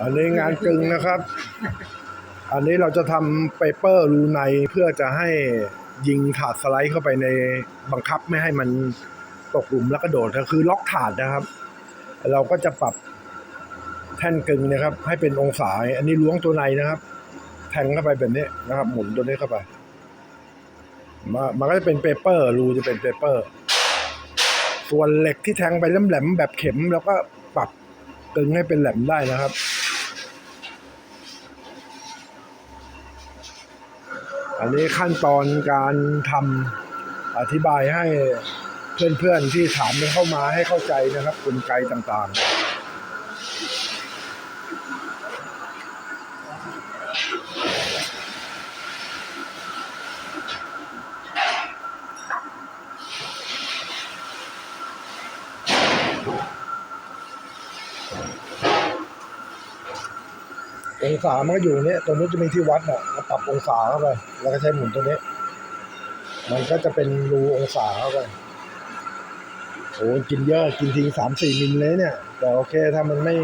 อันนี้งานกึงนะครับ อันนี้เราจะทำเปเปอร์รูในเพื่อจะให้ยิงถาดสไลด์เข้าไปในบังคับไม่ให้มันตกหลุมแล้วก็โดดก็คือล็อกถาดนะครับ เราก็จะปรับแท่นกึงนะครับ ให้เป็นองศาอันนี้ล้วงตัวในนะครับ แทงเข้าไปแบบนี้นะครับ หมุนตัวนี้เข้าไปมามันก็จะเป็นเปเปอร์รูจะเป็นเปเปอร์ ส่วนเหล็กที่แทงไปแหลมๆแบบเข็มเราก็ปรับกึงให้เป็นแหลมได้นะครับ อันนี้ขั้นตอนการทำอธิบายให้เพื่อนๆที่ถามเข้ามาให้เข้าใจนะครับกลไกต่างๆ องศามันก็อยู่เนี้ยตรงนู้นจะมีที่วัดอะเราปรับองศาเข้าไปแล้วก็ใช้หมุนตัวนี้ มันก็จะเป็นรูองศาเข้าไปโอ้กินเยอะกินทีสามสี่มิลเลยเนี่ย แต่โอเคถ้ามันไม่